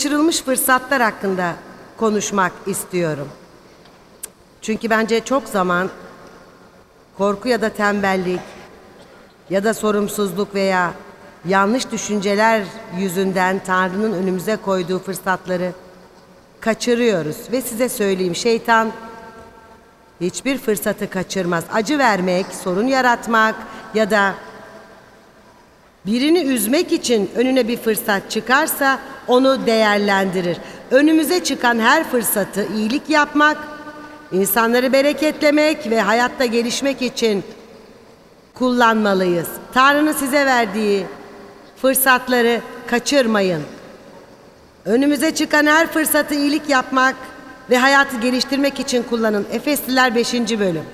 kaçırılmış fırsatlar hakkında konuşmak istiyorum. Çünkü bence çok zaman korku ya da tembellik ya da sorumsuzluk veya yanlış düşünceler yüzünden Tanrı'nın önümüze koyduğu fırsatları kaçırıyoruz. Ve size söyleyeyim şeytan hiçbir fırsatı kaçırmaz. Acı vermek, sorun yaratmak ya da birini üzmek için önüne bir fırsat çıkarsa onu değerlendirir. Önümüze çıkan her fırsatı iyilik yapmak, insanları bereketlemek ve hayatta gelişmek için kullanmalıyız. Tanrı'nın size verdiği fırsatları kaçırmayın. Önümüze çıkan her fırsatı iyilik yapmak ve hayatı geliştirmek için kullanın. Efesliler 5. bölüm.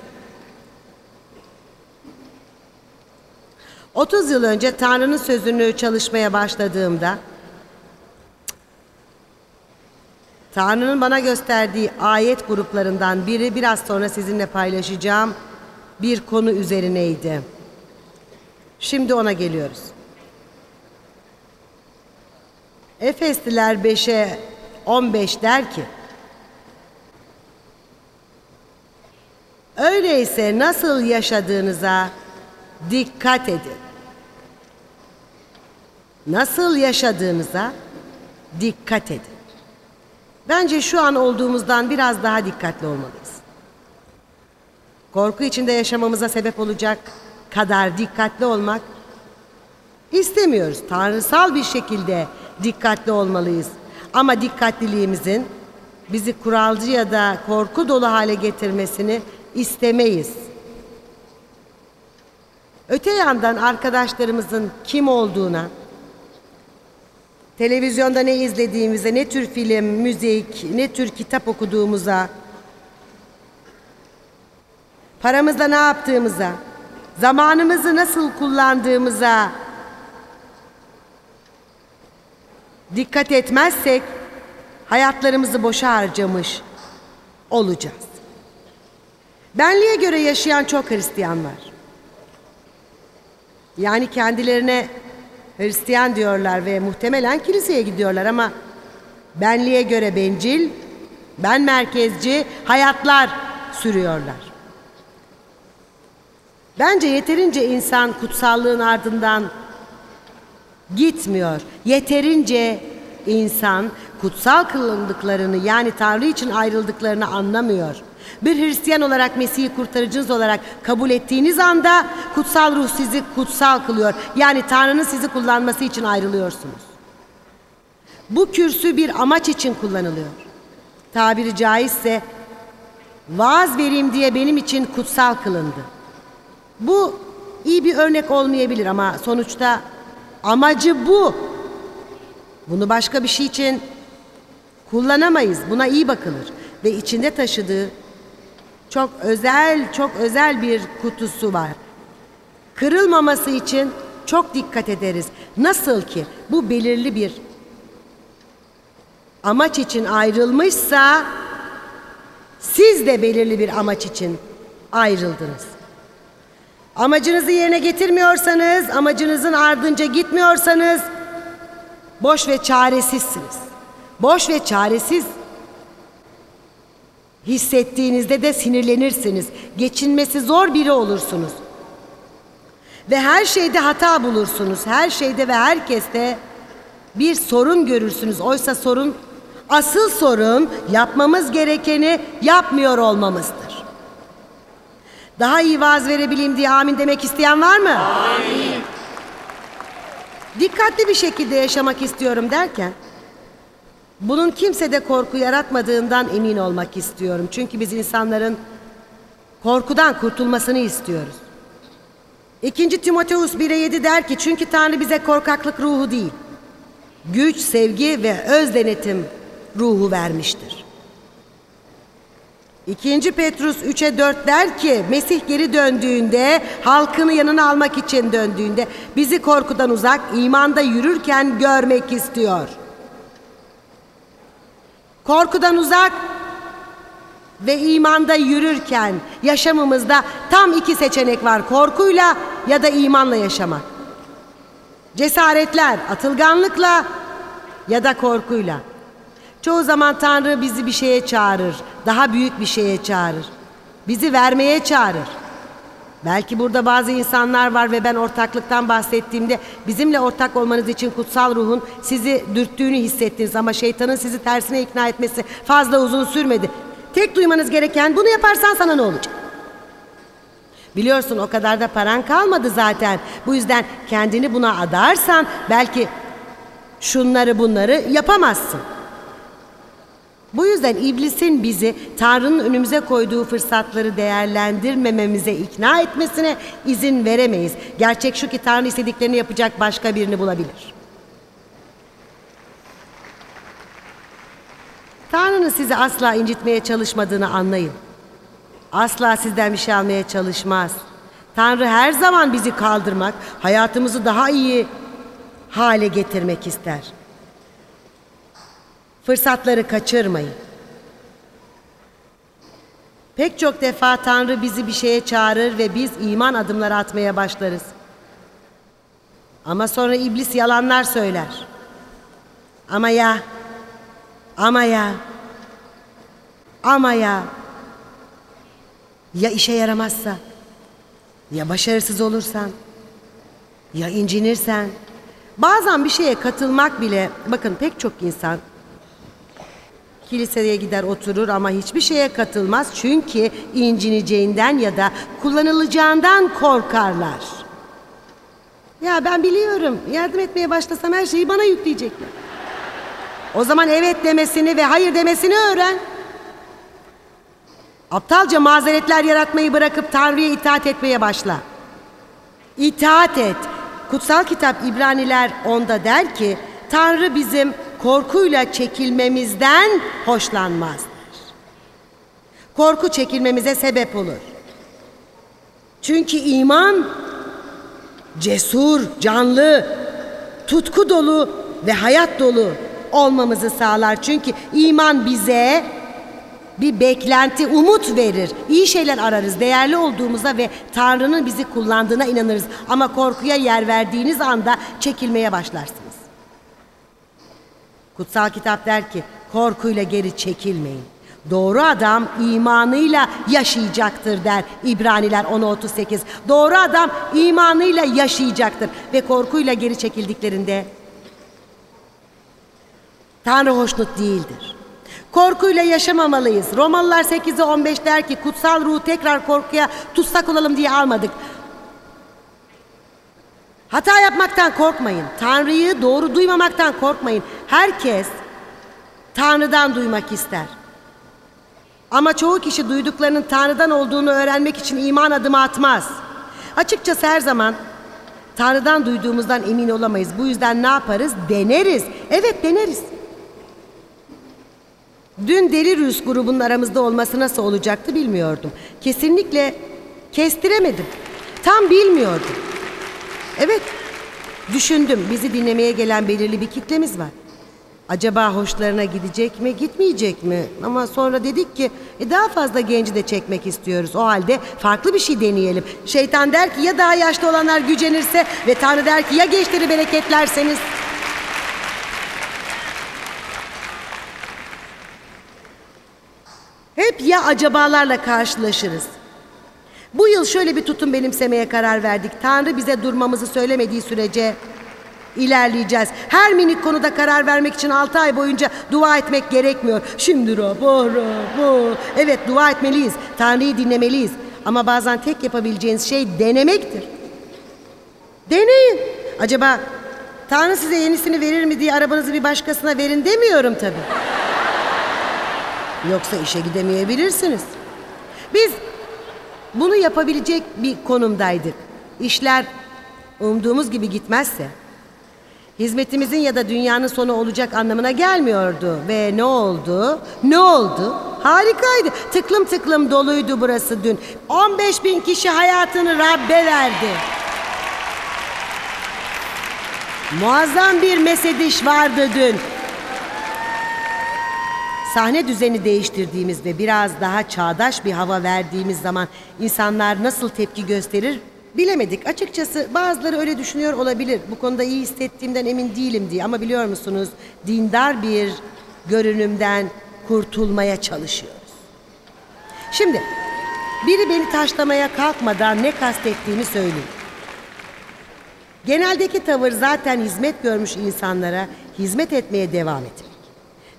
30 yıl önce Tanrı'nın sözünü çalışmaya başladığımda Tanrı'nın bana gösterdiği ayet gruplarından biri biraz sonra sizinle paylaşacağım bir konu üzerineydi. Şimdi ona geliyoruz. Efesliler 5'e 15 der ki Öyleyse nasıl yaşadığınıza dikkat edin. Nasıl yaşadığınıza dikkat edin. Bence şu an olduğumuzdan biraz daha dikkatli olmalıyız. Korku içinde yaşamamıza sebep olacak kadar dikkatli olmak istemiyoruz. Tanrısal bir şekilde dikkatli olmalıyız. Ama dikkatliliğimizin bizi kuralcı ya da korku dolu hale getirmesini istemeyiz. Öte yandan arkadaşlarımızın kim olduğuna, televizyonda ne izlediğimize, ne tür film, müzik, ne tür kitap okuduğumuza, paramızla ne yaptığımıza, zamanımızı nasıl kullandığımıza dikkat etmezsek hayatlarımızı boşa harcamış olacağız. Benliğe göre yaşayan çok Hristiyan var. Yani kendilerine Hristiyan diyorlar ve muhtemelen kiliseye gidiyorlar ama benliğe göre bencil, ben merkezci hayatlar sürüyorlar. Bence yeterince insan kutsallığın ardından gitmiyor. Yeterince insan kutsal kılındıklarını yani Tanrı için ayrıldıklarını anlamıyor. Bir Hristiyan olarak Mesih'i kurtarıcınız olarak kabul ettiğiniz anda kutsal ruh sizi kutsal kılıyor. Yani Tanrı'nın sizi kullanması için ayrılıyorsunuz. Bu kürsü bir amaç için kullanılıyor. Tabiri caizse vaaz vereyim diye benim için kutsal kılındı. Bu iyi bir örnek olmayabilir ama sonuçta amacı bu. Bunu başka bir şey için kullanamayız. Buna iyi bakılır ve içinde taşıdığı çok özel, çok özel bir kutusu var. Kırılmaması için çok dikkat ederiz. Nasıl ki bu belirli bir amaç için ayrılmışsa siz de belirli bir amaç için ayrıldınız. Amacınızı yerine getirmiyorsanız, amacınızın ardınca gitmiyorsanız boş ve çaresizsiniz. Boş ve çaresiz hissettiğinizde de sinirlenirsiniz. Geçinmesi zor biri olursunuz. Ve her şeyde hata bulursunuz. Her şeyde ve herkeste bir sorun görürsünüz. Oysa sorun, asıl sorun yapmamız gerekeni yapmıyor olmamızdır. Daha iyi vaaz verebileyim diye amin demek isteyen var mı? Amin. Dikkatli bir şekilde yaşamak istiyorum derken bunun kimsede korku yaratmadığından emin olmak istiyorum. Çünkü biz insanların korkudan kurtulmasını istiyoruz. 2. Timoteus 1'e 7 der ki çünkü Tanrı bize korkaklık ruhu değil, güç, sevgi ve öz denetim ruhu vermiştir. 2. Petrus 3'e 4 der ki Mesih geri döndüğünde halkını yanına almak için döndüğünde bizi korkudan uzak imanda yürürken görmek istiyor. Korkudan uzak ve imanda yürürken yaşamımızda tam iki seçenek var. Korkuyla ya da imanla yaşamak. Cesaretler atılganlıkla, ya da korkuyla. Çoğu zaman Tanrı bizi bir şeye çağırır, daha büyük bir şeye çağırır. Bizi vermeye çağırır. Belki burada bazı insanlar var ve ben ortaklıktan bahsettiğimde bizimle ortak olmanız için kutsal ruhun sizi dürttüğünü hissettiniz ama şeytanın sizi tersine ikna etmesi fazla uzun sürmedi. Tek duymanız gereken bunu yaparsan sana ne olacak? Biliyorsun o kadar da paran kalmadı zaten. Bu yüzden kendini buna adarsan belki şunları bunları yapamazsın. Bu yüzden iblisin bizi Tanrı'nın önümüze koyduğu fırsatları değerlendirmememize ikna etmesine izin veremeyiz. Gerçek şu ki Tanrı istediklerini yapacak başka birini bulabilir. Tanrı'nın sizi asla incitmeye çalışmadığını anlayın. Asla sizden bir şey almaya çalışmaz. Tanrı her zaman bizi kaldırmak, hayatımızı daha iyi hale getirmek ister. Fırsatları kaçırmayın. Pek çok defa Tanrı bizi bir şeye çağırır ve biz iman adımları atmaya başlarız. Ama sonra iblis yalanlar söyler. Ama ya, ama ya, ama ya. Ya işe yaramazsa? Ya başarısız olursan? Ya incinirsen? Bazen bir şeye katılmak bile, bakın pek çok insan kiliseye gider oturur ama hiçbir şeye katılmaz çünkü incineceğinden ya da kullanılacağından korkarlar. Ya ben biliyorum yardım etmeye başlasam her şeyi bana yükleyecekler. O zaman evet demesini ve hayır demesini öğren. Aptalca mazeretler yaratmayı bırakıp Tanrı'ya itaat etmeye başla. İtaat et. Kutsal kitap İbraniler onda der ki Tanrı bizim korkuyla çekilmemizden hoşlanmazdır. Korku çekilmemize sebep olur. Çünkü iman cesur, canlı, tutku dolu ve hayat dolu olmamızı sağlar. Çünkü iman bize bir beklenti, umut verir. İyi şeyler ararız, değerli olduğumuza ve Tanrı'nın bizi kullandığına inanırız. Ama korkuya yer verdiğiniz anda çekilmeye başlarsınız. Kutsal kitap der ki korkuyla geri çekilmeyin. Doğru adam imanıyla yaşayacaktır der İbraniler 10.38. Doğru adam imanıyla yaşayacaktır ve korkuyla geri çekildiklerinde Tanrı hoşnut değildir. Korkuyla yaşamamalıyız. Romalılar 8'e 15 der ki kutsal ruhu tekrar korkuya tutsak olalım diye almadık. Hata yapmaktan korkmayın. Tanrı'yı doğru duymamaktan korkmayın. Herkes Tanrı'dan duymak ister. Ama çoğu kişi duyduklarının Tanrı'dan olduğunu öğrenmek için iman adımı atmaz. Açıkçası her zaman Tanrı'dan duyduğumuzdan emin olamayız. Bu yüzden ne yaparız? Deneriz. Evet deneriz. Dün Delirius grubunun aramızda olması nasıl olacaktı bilmiyordum. Kesinlikle kestiremedim. Tam bilmiyordum. Evet, düşündüm. Bizi dinlemeye gelen belirli bir kitlemiz var. Acaba hoşlarına gidecek mi, gitmeyecek mi? Ama sonra dedik ki e, daha fazla genci de çekmek istiyoruz. O halde farklı bir şey deneyelim. Şeytan der ki ya daha yaşlı olanlar gücenirse ve Tanrı der ki ya gençleri bereketlerseniz. Hep ya acabalarla karşılaşırız. Bu yıl şöyle bir tutum benimsemeye karar verdik. Tanrı bize durmamızı söylemediği sürece ilerleyeceğiz. Her minik konuda karar vermek için 6 ay boyunca dua etmek gerekmiyor. Şimdi rapor, bu. Evet dua etmeliyiz. Tanrı'yı dinlemeliyiz. Ama bazen tek yapabileceğiniz şey denemektir. Deneyin. Acaba Tanrı size yenisini verir mi diye arabanızı bir başkasına verin demiyorum tabii. Yoksa işe gidemeyebilirsiniz. Biz bunu yapabilecek bir konumdaydık. İşler umduğumuz gibi gitmezse hizmetimizin ya da dünyanın sonu olacak anlamına gelmiyordu. Ve ne oldu? Ne oldu? Harikaydı. Tıklım tıklım doluydu burası dün. 15 bin kişi hayatını Rabbe verdi. Muazzam bir mesediş vardı dün. Sahne düzeni değiştirdiğimiz ve biraz daha çağdaş bir hava verdiğimiz zaman insanlar nasıl tepki gösterir Bilemedik. Açıkçası bazıları öyle düşünüyor olabilir. Bu konuda iyi hissettiğimden emin değilim diye. Ama biliyor musunuz dindar bir görünümden kurtulmaya çalışıyoruz. Şimdi biri beni taşlamaya kalkmadan ne kastettiğini söyleyeyim. Geneldeki tavır zaten hizmet görmüş insanlara hizmet etmeye devam etmek.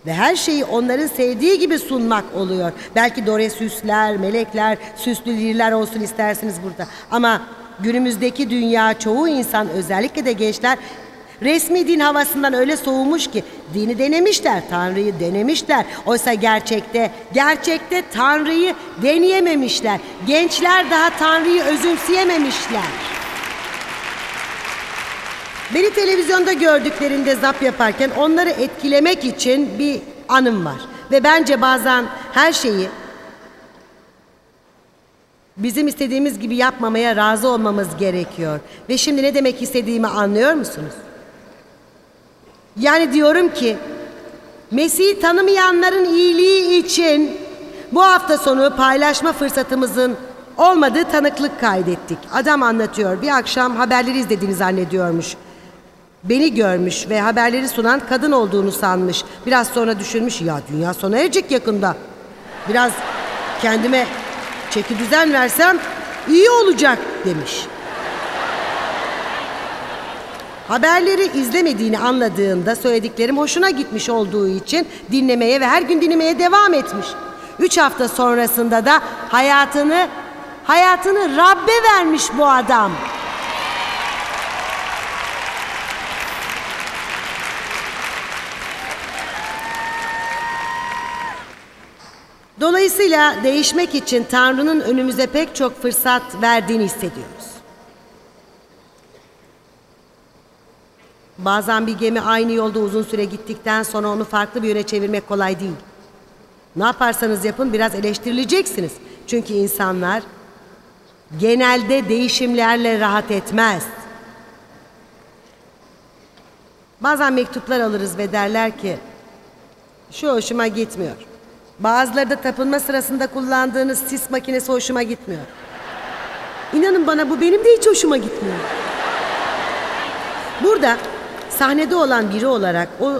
Ve her şeyi onların sevdiği gibi sunmak oluyor. Belki dore süsler, melekler, süslü lirler olsun istersiniz burada. Ama günümüzdeki dünya çoğu insan özellikle de gençler resmi din havasından öyle soğumuş ki dini denemişler, Tanrı'yı denemişler. Oysa gerçekte, gerçekte Tanrı'yı deneyememişler. Gençler daha Tanrı'yı özümseyememişler. Beni televizyonda gördüklerinde zap yaparken onları etkilemek için bir anım var. Ve bence bazen her şeyi bizim istediğimiz gibi yapmamaya razı olmamız gerekiyor. Ve şimdi ne demek istediğimi anlıyor musunuz? Yani diyorum ki Mesih'i tanımayanların iyiliği için bu hafta sonu paylaşma fırsatımızın olmadığı tanıklık kaydettik. Adam anlatıyor. Bir akşam haberleri izlediğini zannediyormuş. Beni görmüş ve haberleri sunan kadın olduğunu sanmış. Biraz sonra düşünmüş ya dünya sona erecek yakında. Biraz kendime çeki düzen versem iyi olacak demiş. Haberleri izlemediğini anladığında söylediklerim hoşuna gitmiş olduğu için dinlemeye ve her gün dinlemeye devam etmiş. Üç hafta sonrasında da hayatını hayatını Rabbe vermiş bu adam. Dolayısıyla değişmek için Tanrı'nın önümüze pek çok fırsat verdiğini hissediyoruz. Bazen bir gemi aynı yolda uzun süre gittikten sonra onu farklı bir yöne çevirmek kolay değil. Ne yaparsanız yapın biraz eleştirileceksiniz. Çünkü insanlar genelde değişimlerle rahat etmez. Bazen mektuplar alırız ve derler ki şu hoşuma gitmiyor. Bazıları da tapınma sırasında kullandığınız sis makinesi hoşuma gitmiyor. İnanın bana bu benim de hiç hoşuma gitmiyor. Burada sahnede olan biri olarak o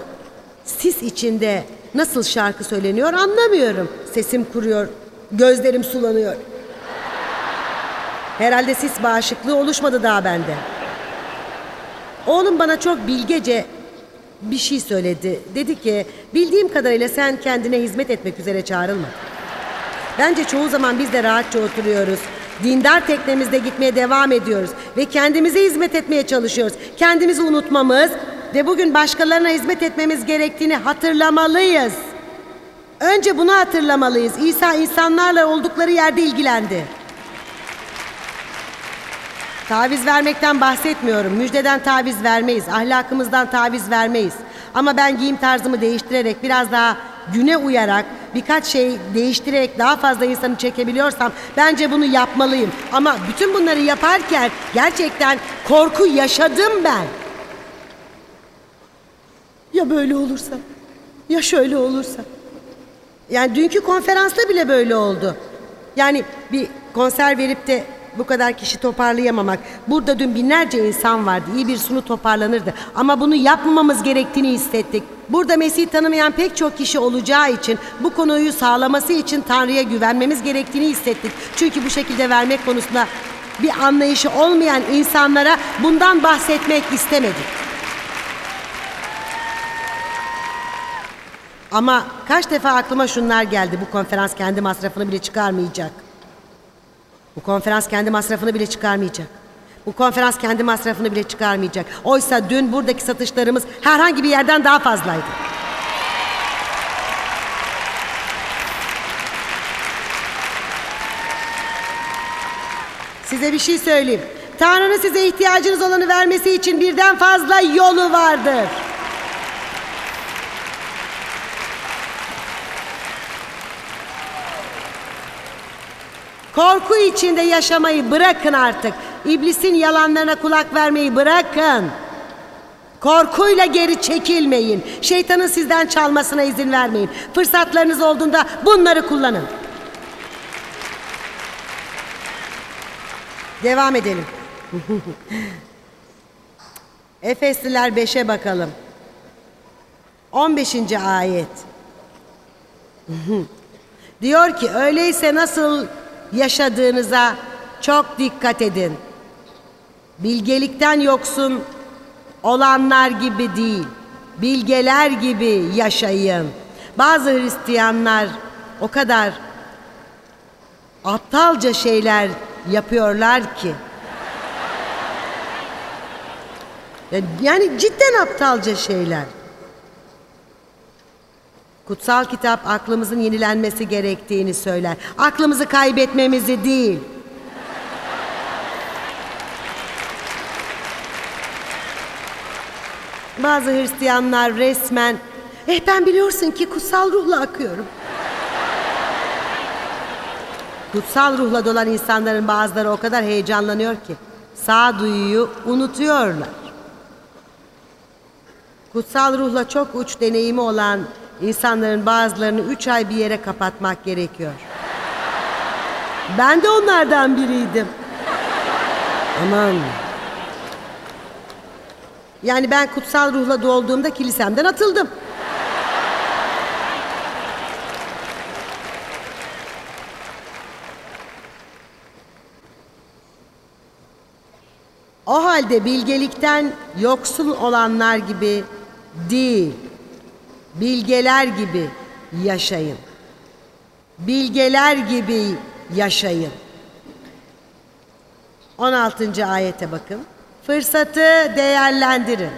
sis içinde nasıl şarkı söyleniyor anlamıyorum. Sesim kuruyor, gözlerim sulanıyor. Herhalde sis bağışıklığı oluşmadı daha bende. Oğlum bana çok bilgece bir şey söyledi. Dedi ki bildiğim kadarıyla sen kendine hizmet etmek üzere çağrılmadın. Bence çoğu zaman biz de rahatça oturuyoruz. Dindar teknemizde gitmeye devam ediyoruz ve kendimize hizmet etmeye çalışıyoruz. Kendimizi unutmamız ve bugün başkalarına hizmet etmemiz gerektiğini hatırlamalıyız. Önce bunu hatırlamalıyız. İsa insanlarla oldukları yerde ilgilendi. Taviz vermekten bahsetmiyorum. Müjdeden taviz vermeyiz. Ahlakımızdan taviz vermeyiz. Ama ben giyim tarzımı değiştirerek biraz daha güne uyarak birkaç şey değiştirerek daha fazla insanı çekebiliyorsam bence bunu yapmalıyım. Ama bütün bunları yaparken gerçekten korku yaşadım ben. Ya böyle olursa? Ya şöyle olursa? Yani dünkü konferansta bile böyle oldu. Yani bir konser verip de bu kadar kişi toparlayamamak. Burada dün binlerce insan vardı. İyi bir sunu toparlanırdı. Ama bunu yapmamamız gerektiğini hissettik. Burada Mesih'i tanımayan pek çok kişi olacağı için bu konuyu sağlaması için Tanrı'ya güvenmemiz gerektiğini hissettik. Çünkü bu şekilde vermek konusunda bir anlayışı olmayan insanlara bundan bahsetmek istemedik. Ama kaç defa aklıma şunlar geldi. Bu konferans kendi masrafını bile çıkarmayacak. Bu konferans kendi masrafını bile çıkarmayacak. Bu konferans kendi masrafını bile çıkarmayacak. Oysa dün buradaki satışlarımız herhangi bir yerden daha fazlaydı. Size bir şey söyleyeyim. Tanrı'nın size ihtiyacınız olanı vermesi için birden fazla yolu vardır. Korku içinde yaşamayı bırakın artık. İblisin yalanlarına kulak vermeyi bırakın. Korkuyla geri çekilmeyin. Şeytanın sizden çalmasına izin vermeyin. Fırsatlarınız olduğunda bunları kullanın. Devam edelim. Efesliler 5'e bakalım. 15. ayet. Diyor ki öyleyse nasıl yaşadığınıza çok dikkat edin. Bilgelikten yoksun olanlar gibi değil, bilgeler gibi yaşayın. Bazı Hristiyanlar o kadar aptalca şeyler yapıyorlar ki. Ya- Yani cidden aptalca şeyler. Kutsal kitap aklımızın yenilenmesi gerektiğini söyler. Aklımızı kaybetmemizi değil. Bazı Hristiyanlar resmen Eh ben biliyorsun ki kutsal ruhla akıyorum. Kutsal ruhla dolan insanların bazıları o kadar heyecanlanıyor ki sağduyuyu unutuyorlar. Kutsal ruhla çok uç deneyimi olan insanların bazılarını üç ay bir yere kapatmak gerekiyor. Ben de onlardan biriydim. Aman. Yani ben kutsal ruhla dolduğumda kilisemden atıldım. O halde bilgelikten yoksul olanlar gibi değil, bilgeler gibi yaşayın. Bilgeler gibi yaşayın. 16. ayete bakın. Fırsatı değerlendirin.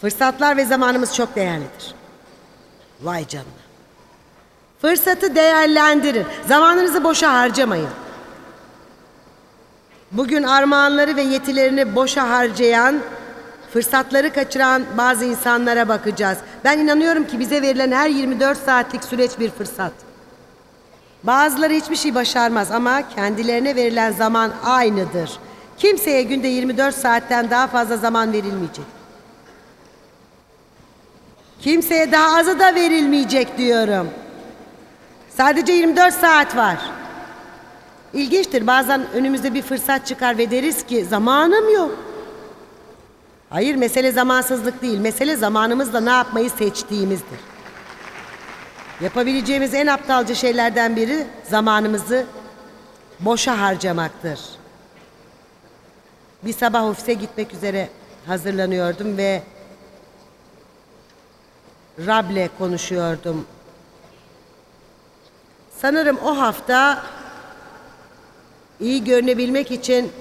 Fırsatlar ve zamanımız çok değerlidir. Vay canına. Fırsatı değerlendirin. Zamanınızı boşa harcamayın. Bugün armağanları ve yetilerini boşa harcayan, fırsatları kaçıran bazı insanlara bakacağız. Ben inanıyorum ki bize verilen her 24 saatlik süreç bir fırsat. Bazıları hiçbir şey başarmaz ama kendilerine verilen zaman aynıdır. Kimseye günde 24 saatten daha fazla zaman verilmeyecek. Kimseye daha azı da verilmeyecek diyorum. Sadece 24 saat var. İlginçtir. Bazen önümüzde bir fırsat çıkar ve deriz ki zamanım yok. Hayır mesele zamansızlık değil. Mesele zamanımızla ne yapmayı seçtiğimizdir. Yapabileceğimiz en aptalca şeylerden biri zamanımızı boşa harcamaktır. Bir sabah ofise gitmek üzere hazırlanıyordum ve Rab'le konuşuyordum. Sanırım o hafta iyi görünebilmek için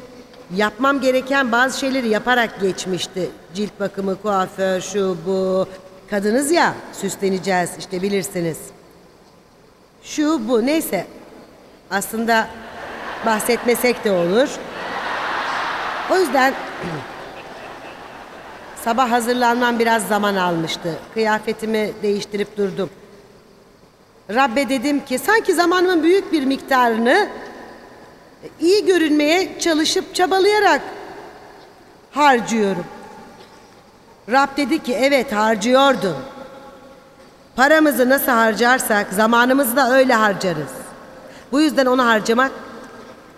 yapmam gereken bazı şeyleri yaparak geçmişti. Cilt bakımı, kuaför, şu bu. Kadınız ya, süsleneceğiz işte bilirsiniz. Şu bu neyse. Aslında bahsetmesek de olur. O yüzden sabah hazırlanmam biraz zaman almıştı. Kıyafetimi değiştirip durdum. Rabbe dedim ki sanki zamanımın büyük bir miktarını iyi görünmeye çalışıp çabalayarak harcıyorum. Rab dedi ki evet harcıyordun. Paramızı nasıl harcarsak zamanımızı da öyle harcarız. Bu yüzden onu harcamak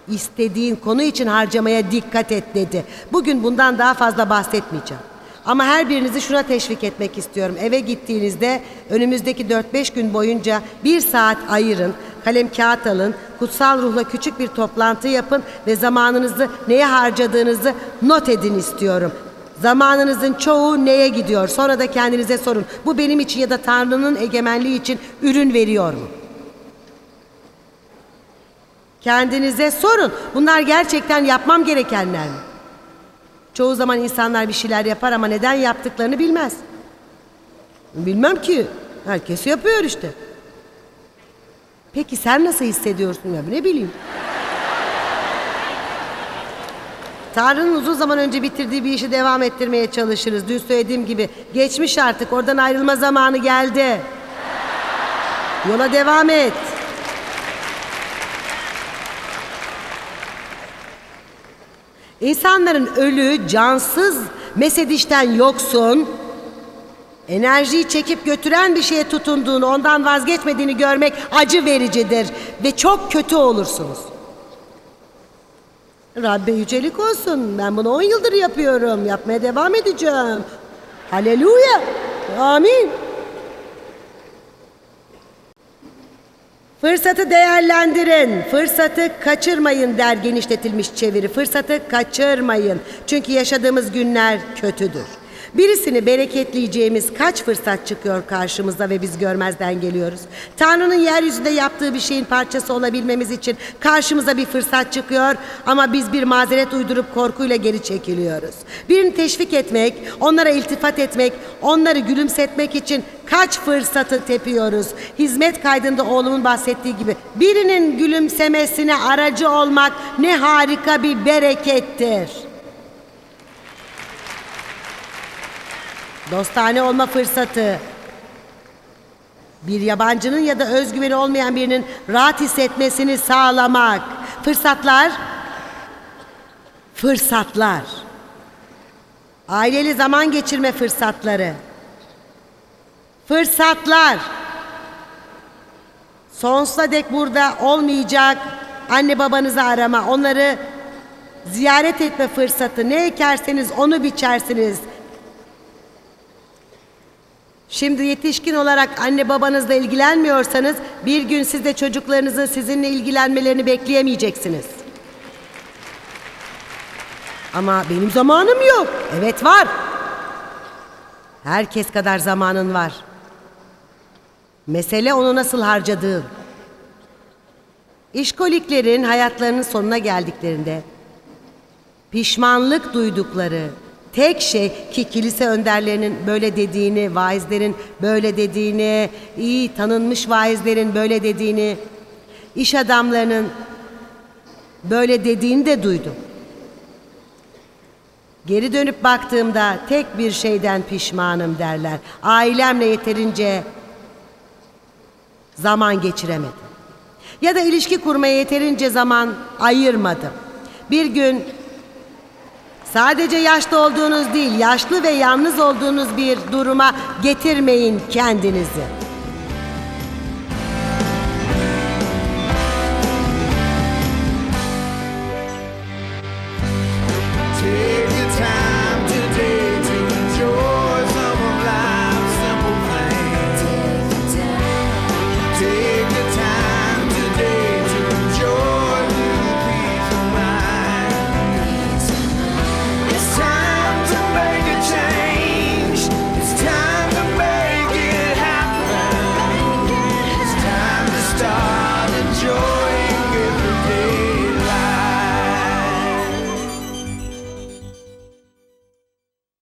istediğin konu için harcamaya dikkat et dedi. Bugün bundan daha fazla bahsetmeyeceğim. Ama her birinizi şuna teşvik etmek istiyorum. Eve gittiğinizde önümüzdeki 4-5 gün boyunca bir saat ayırın. Kalem kağıt alın. Kutsal ruhla küçük bir toplantı yapın ve zamanınızı neye harcadığınızı not edin istiyorum. Zamanınızın çoğu neye gidiyor? Sonra da kendinize sorun. Bu benim için ya da Tanrı'nın egemenliği için ürün veriyor mu? Kendinize sorun. Bunlar gerçekten yapmam gerekenler mi? Çoğu zaman insanlar bir şeyler yapar ama neden yaptıklarını bilmez. Bilmem ki. Herkes yapıyor işte. Peki sen nasıl hissediyorsun ya ne bileyim. Tanrı'nın uzun zaman önce bitirdiği bir işi devam ettirmeye çalışırız. Dün söylediğim gibi geçmiş artık oradan ayrılma zamanı geldi. Yola devam et. İnsanların ölü, cansız, mesedişten yoksun, enerjiyi çekip götüren bir şeye tutunduğunu, ondan vazgeçmediğini görmek acı vericidir ve çok kötü olursunuz. Rabbe yücelik olsun. Ben bunu 10 yıldır yapıyorum. Yapmaya devam edeceğim. Haleluya. Amin. Fırsatı değerlendirin. Fırsatı kaçırmayın der genişletilmiş çeviri. Fırsatı kaçırmayın. Çünkü yaşadığımız günler kötüdür. Birisini bereketleyeceğimiz kaç fırsat çıkıyor karşımıza ve biz görmezden geliyoruz. Tanrı'nın yeryüzünde yaptığı bir şeyin parçası olabilmemiz için karşımıza bir fırsat çıkıyor ama biz bir mazeret uydurup korkuyla geri çekiliyoruz. Birini teşvik etmek, onlara iltifat etmek, onları gülümsetmek için kaç fırsatı tepiyoruz. Hizmet kaydında oğlumun bahsettiği gibi birinin gülümsemesine aracı olmak ne harika bir berekettir. Dostane olma fırsatı. Bir yabancının ya da özgüveni olmayan birinin rahat hissetmesini sağlamak. Fırsatlar. Fırsatlar. Aileli zaman geçirme fırsatları. Fırsatlar. Sonsuza dek burada olmayacak anne babanızı arama, onları ziyaret etme fırsatı. Ne ekerseniz onu biçersiniz. Şimdi yetişkin olarak anne babanızla ilgilenmiyorsanız bir gün siz de çocuklarınızın sizinle ilgilenmelerini bekleyemeyeceksiniz. Ama benim zamanım yok. Evet var. Herkes kadar zamanın var. Mesele onu nasıl harcadığın. İşkoliklerin hayatlarının sonuna geldiklerinde pişmanlık duydukları tek şey ki kilise önderlerinin böyle dediğini, vaizlerin böyle dediğini, iyi tanınmış vaizlerin böyle dediğini, iş adamlarının böyle dediğini de duydum. Geri dönüp baktığımda tek bir şeyden pişmanım derler. Ailemle yeterince zaman geçiremedim. Ya da ilişki kurmaya yeterince zaman ayırmadım. Bir gün sadece yaşlı olduğunuz değil, yaşlı ve yalnız olduğunuz bir duruma getirmeyin kendinizi.